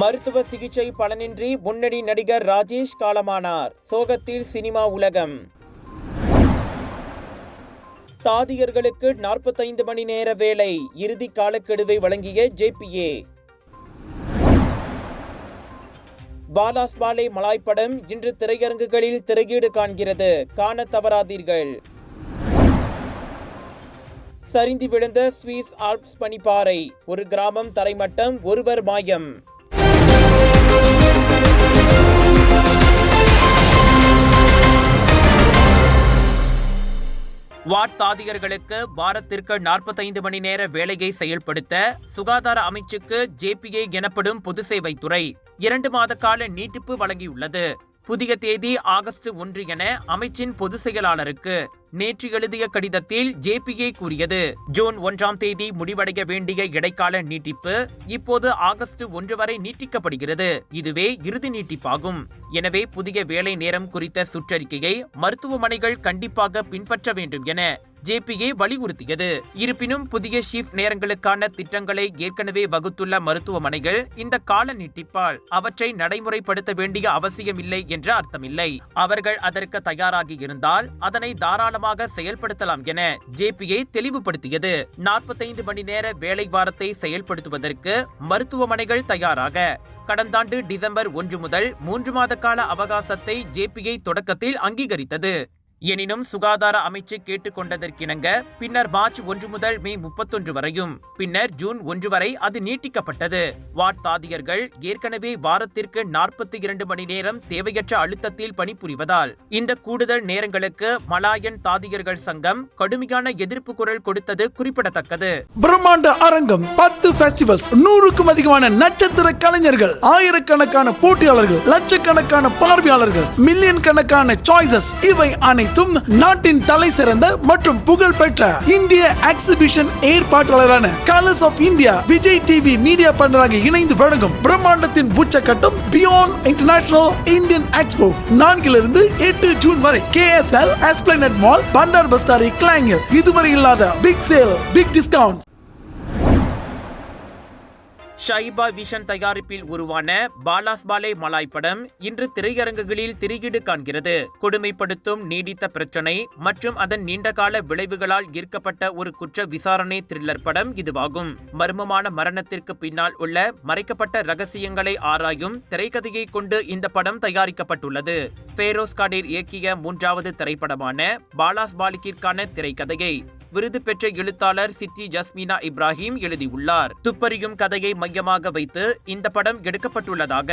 மருத்துவ சிகிச்சை பலனின்றி முன்னணி நடிகர் ராஜேஷ் காலமானார். சோகத்தில் சினிமா உலகம். தாதியர்களுக்கு நாற்பத்தைந்து மணி நேர வேலை இறுதி காலக்கெடுவை வழங்கிய ஜேபிஏ பாலாஸ் பாலே மலாய் படம் இன்று திரையரங்குகளில் திரையீடு காண்கிறது. காண தவறாதீர்கள். சரிந்து விழுந்த ஸ்வீஸ் ஆல்ப்ஸ் பனிப்பாறை. ஒரு கிராமம் தரைமட்டம் ஒருவர் மாயம். வார்ட் தாதியர்களுக்கு வாரத்திற்கு நாற்பத்தைந்து மணி நேர வேலையை செயல்படுத்த சுகாதார அமைச்சுக்கு ஜேபிஏ எனப்படும் பொது சேவைத்துறை இரண்டு மாத கால நீட்டிப்பு வழங்கியுள்ளது. புதிய தேதி ஆகஸ்ட் ஒன்று என அமைச்சின் பொதுச் செயலாளருக்கு நேற்று எழுதிய கடிதத்தில் ஜேபிஏ கூறியது. ஜூன் ஒன்றாம் தேதி முடிவடைய வேண்டிய இடைக்கால நீட்டிப்பு இப்போது ஆகஸ்ட் ஒன்று வரை நீட்டிக்கப்படுகிறது. இதுவே இறுதி நீட்டிப்பாகும். எனவே புதிய வேலை நேரம் குறித்த சுற்றறிக்கையை மருத்துவமனைகள் கண்டிப்பாக பின்பற்ற வேண்டும் என ஜேபிஏ வலியுறுத்தியது. இருப்பினும் புதிய ஷிஃப்ட் நேரங்களுக்கான திட்டங்களை ஏற்கனவே வகுத்துள்ள மருத்துவமனைகள் இந்த கால நீட்டிப்பால் அவற்றை நடைமுறைப்படுத்த வேண்டிய அவசியமில்லை என்ற அர்த்தமில்லை. அவர்கள் அதற்கு தயாராகி இருந்தால் அதனை தாராளமாக செயல்படுத்தலாம் என ஜேபிஐ தெளிவுபடுத்தியது. நாற்பத்தைந்து மணி நேர வேலை வாரத்தை செயல்படுத்துவதற்கு மருத்துவமனைகள் தயாராக. கடந்த ஆண்டு டிசம்பர் ஒன்று முதல் மூன்று மாத கால அவகாசத்தை ஜேபிஐ தொடக்கத்தில் அங்கீகரித்தது. எனினும் சுகாதார அமைச்சு கேட்டுக்கொண்டதற்கிணங்க பின்னர் மார்ச் ஒன்று முதல் மே முப்பத்தொன்று வரையும். பின்னர் ஜூன் ஒன்று வரை அது நீட்டிக்கப்பட்டது. வார்ட் தாதியர்கள் ஏற்கனவே வாரத்திற்கு நாற்பத்தி இரண்டு மணி நேரம் தேவையற்ற அழுத்தத்தில் பணிபுரிவதால் இந்த கூடுதல் நேரங்களுக்கு மலாயன் தாதியர்கள் சங்கம் கடுமையான எதிர்ப்பு குரல் கொடுத்தது குறிப்பிடத்தக்கது. பிரம்மாண்ட அரங்கம் பத்து ஃபெஸ்டிவல்ஸ் நூறுக்கும் அதிகமான நட்சத்திர கலைஞர்கள் ஆயிரக்கணக்கான போட்டியாளர்கள் லட்சக்கணக்கான பார்வையாளர்கள் மில்லியன் கணக்கான சாய்ஸஸ் இவை அனைத்தும் நாட்டின் தலை சிறந்த மற்றும் புகழ் பெற்ற இந்திய exhibition ஏற்பாட்டாளரான colours of India Vijay TV media பண்டராக இணைந்து வழங்கும் பிரம்மாண்டத்தின் உச்சக்கட்டம் பியாண்ட் இன்டர்நேஷனல் இந்தியன் எக்ஸ்போ நான்கிலிருந்து எட்டு ஜூன் வரை K S L Esplanade mall Bandar Bestari கிளாங்கில் இதுவரை இல்லாத big sale big discount Shaiba vision தயாரிப்பில் உருவான பாலாஸ் பாலே மலாய் படம் இன்று திரையரங்குகளில் திரையீடு காண்கிறது. கொடுமைப்படுத்தும் நீடித்த பிரச்சனை மற்றும் அதன் நீண்டகால விளைவுகளால் ஈர்க்கப்பட்ட ஒரு குற்ற விசாரணை த்ரில்லர் படம் இதுவாகும். மர்மமான மரணத்திற்கு பின்னால் உள்ள மறைக்கப்பட்ட ரகசியங்களை ஆராயும் திரைக்கதையை கொண்டு இந்த படம் தயாரிக்கப்பட்டுள்ளது. ஃபேரோஸ் காடீர் இயக்கிய மூன்றாவது திரைப்படமான பாலாஸ் பாலிக்கிற்கான திரைக்கதையை விருது பெற்ற எழுத்தாளர் சித்தி ஜஸ்மீனா இப்ராஹிம் எழுதியுள்ளார். துப்பறியும் கதையை மையமாக வைத்து இந்த படம் எடுக்கப்பட்டுள்ளதாக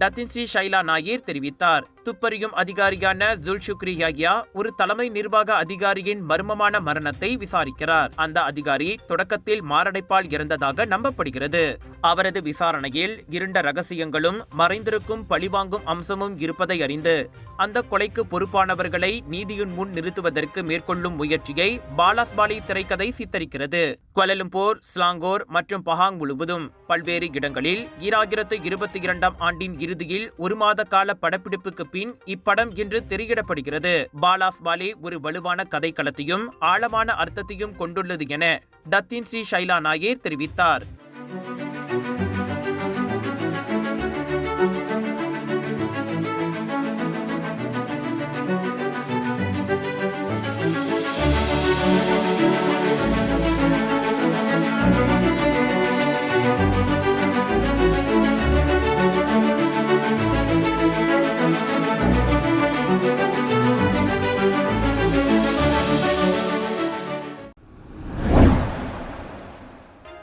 டத்தின்சி ஷைலா நாயர் தெரிவித்தார். துப்பறியும் அதிகாரியான ஜுல் சுக்ரி யாகியா ஒரு தலைமை நிர்வாக அதிகாரியின் மர்மமான மரணத்தை விசாரிக்கிறார். அந்த அதிகாரி தொடக்கத்தில் மாரடைப்பால் இறந்ததாக நம்பப்படுகிறது. அவரது விசாரணையில் இருண்ட ரகசியங்களும் மறைந்திருக்கும் பழிவாங்கும் அம்சமும் இருப்பதை அறிந்து அந்த கொலைக்கு பொறுப்பானவர்களை நீதியின் முன் நிறுத்துவதற்கு மேற்கொள்ளும் முயற்சியை பாலாஸ்பாலி திரைக்கதை சித்தரிக்கிறது. குவலலும்போர் ஸ்லாங்கோர் மற்றும் பஹாங் முழுவதும் பல்வேறு இடங்களில் ஈராயிரத்து இருபத்தி இரண்டாம் ஆண்டின் இறுதியில் ஒரு மாத கால படப்பிடிப்புக்கு பின் இப்படம் இன்று திரையிடப்படுகிறது. பாலாஸ் பாலே ஒரு வலுவான கதைக்களத்தையும் ஆழமான அர்த்தத்தையும் கொண்டுள்ளது என டத்தின் ஸ்ரீ ஷைலா நாயர் தெரிவித்தார்.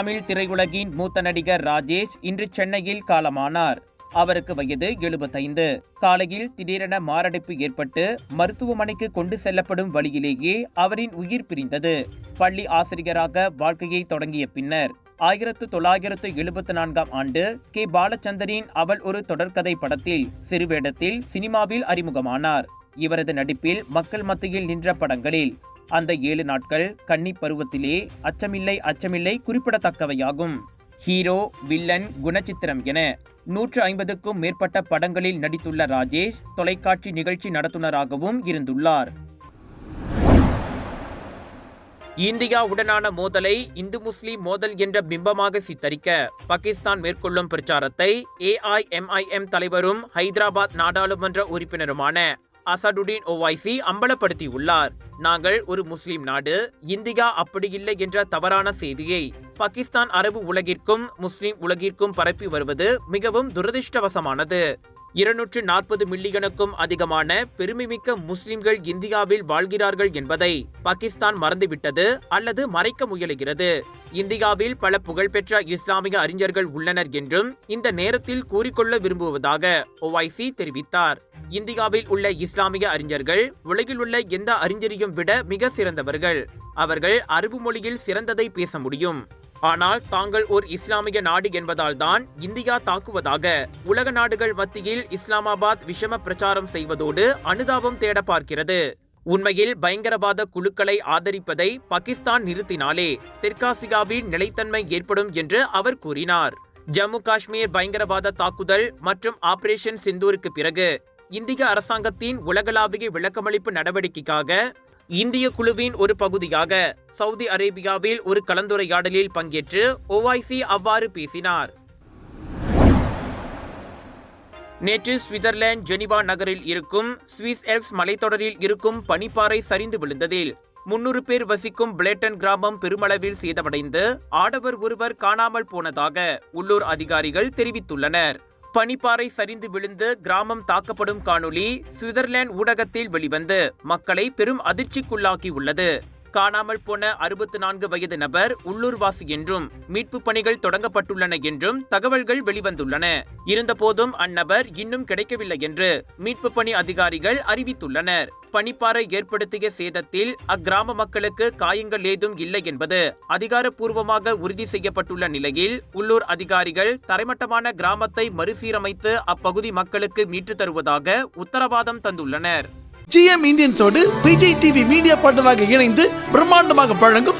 தமிழ் திரையுலகின் மூத்த நடிகர் ராஜேஷ் இன்று சென்னையில் காலமானார். அவருக்கு வயது எழுபத்தைந்து. காலையில் திடீரென மாரடைப்பு ஏற்பட்டு மருத்துவமனைக்கு கொண்டு செல்லப்படும் வழியிலேயே அவரின் உயிர் பிரிந்தது. பள்ளி ஆசிரியராக வாழ்க்கையை தொடங்கிய பின்னர் ஆயிரத்து தொள்ளாயிரத்து எழுபத்தி நான்காம் ஆண்டு கே. பாலச்சந்தரின் அவள் ஒரு தொடர்கதை படத்தில் சிறுவேடத்தில் சினிமாவில் அறிமுகமானார். இவரது நடிப்பில் மக்கள் மத்தியில் நின்ற படங்களில். அந்த ஏழு நாட்கள் கன்னி பருவத்திலே அச்சமில்லை அச்சமில்லை குறிப்பிடத்தக்கவையாகும். ஹீரோ வில்லன் குணச்சித்திரம் என நூற்று ஐம்பதுக்கும் மேற்பட்ட படங்களில் நடித்துள்ள ராஜேஷ் தொலைக்காட்சி நிகழ்ச்சி நடத்துனராகவும் இருந்துள்ளார். இந்தியாவுடனான மோதலை இந்து முஸ்லிம் மோதல் என்ற பிம்பமாக சித்தரிக்க பாகிஸ்தான் மேற்கொள்ளும் பிரச்சாரத்தை ஏஐஎம்ஐஎம் தலைவரும் ஹைதராபாத் நாடாளுமன்ற உறுப்பினருமான அசடுடீன் ஓவைசி அம்பலப்படுத்தியுள்ளார். நாங்கள் ஒரு முஸ்லிம் நாடு இந்தியா அப்படியில்லை என்ற தவறான செய்தியை பாகிஸ்தான் அரபு உலகிற்கும் முஸ்லிம் உலகிற்கும் பரப்பி வருவது மிகவும் துரதிர்ஷ்டவசமானது. இருநூற்று நாற்பது மில்லியனுக்கும் அதிகமான பெருமைமிக்க முஸ்லிம்கள் இந்தியாவில் வாழ்கிறார்கள் என்பதை பாகிஸ்தான் மறந்துவிட்டது அல்லது மறைக்க முயலுகிறது. இந்தியாவில் பல புகழ்பெற்ற இஸ்லாமிய அறிஞர்கள் உள்ளனர் என்றும் இந்த நேரத்தில் கூறிக்கொள்ள விரும்புவதாக ஓவைசி தெரிவித்தார். இந்தியாவில் உள்ள இஸ்லாமிய அறிஞர்கள் உலகில் உள்ள எந்த அறிஞரையும் விட மிக சிறந்தவர்கள். அவர்கள் அரபு மொழியில் சிறந்ததை பேச முடியும். ஆனால் தாங்கள் ஓர் இஸ்லாமிய நாடு என்பதால் தான் இந்தியா தாக்குவதாக உலக நாடுகள் மத்தியில் இஸ்லாமாபாத் விஷம பிரச்சாரம் செய்வதோடு அனுதாபம் தேட பார்க்கிறது. உண்மையில் பயங்கரவாத குழுக்களை ஆதரிப்பதை பாகிஸ்தான் நிறுத்தினாலே தெற்காசியாவில் நிலைத்தன்மை ஏற்படும் என்று அவர் கூறினார். ஜம்மு காஷ்மீர் பயங்கரவாத தாக்குதல் மற்றும் ஆபரேஷன் சிந்தூருக்கு பிறகு இந்திய அரசாங்கத்தின் உலகளாவிய விளக்கமளிப்பு நடவடிக்கைக்காக இந்திய குழுவின் ஒரு பகுதியாக சவுதி அரேபியாவில் ஒரு கலந்துரையாடலில் பங்கேற்று ஒவாய்சி அவ்வாறு பேசினார். நேற்று சுவிட்சர்லாந்து ஜெனிவா நகரில் இருக்கும் சுவிஸ் எல்ப்ஸ் மலைத்தொடரில் இருக்கும் பனிப்பாறை சரிந்து விழுந்ததில் முன்னூறு பேர் வசிக்கும் பிளேட்டன் கிராமம் பெருமளவில் சேதமடைந்து ஆடவர் ஒருவர் காணாமல் போனதாக உள்ளூர் அதிகாரிகள் தெரிவித்துள்ளனர். பனிப்பாறை சரிந்து விழுந்து கிராமம் தாக்கப்படும் காணொளி சுவிட்சர்லாந்து ஊடகத்தில் வெளிவந்து மக்களை பெரும் அதிர்ச்சிக்குள்ளாக்கியுள்ளது. காணாமல் போன அறுபத்தி நான்கு வயது நபர் உள்ளூர்வாசி என்றும் மீட்பு பணிகள் தொடங்கப்பட்டுள்ளன என்றும் தகவல்கள் வெளிவந்துள்ளன. இருந்தபோதும் அந்நபர் இன்னும் கிடைக்கவில்லை என்று மீட்பு பணி அதிகாரிகள் அறிவித்துள்ளனர். பனிப்பாறை ஏற்படுத்திய சேதத்தில் அக்கிராம மக்களுக்கு காயங்கள் ஏதும் இல்லை என்பது அதிகாரப்பூர்வமாக உறுதி செய்யப்பட்டுள்ள நிலையில் உள்ளூர் அதிகாரிகள் தரைமட்டமான கிராமத்தை மறுசீரமைத்து அப்பகுதி மக்களுக்கு மீட்டு தருவதாக உத்தரவாதம் தந்துள்ளனர். ஜிஎம் இந்தியன்ஸோடு விஜய் டிவி மீடியா பார்ட்னராக இணைந்து பிரம்மாண்டமாக வழங்கும்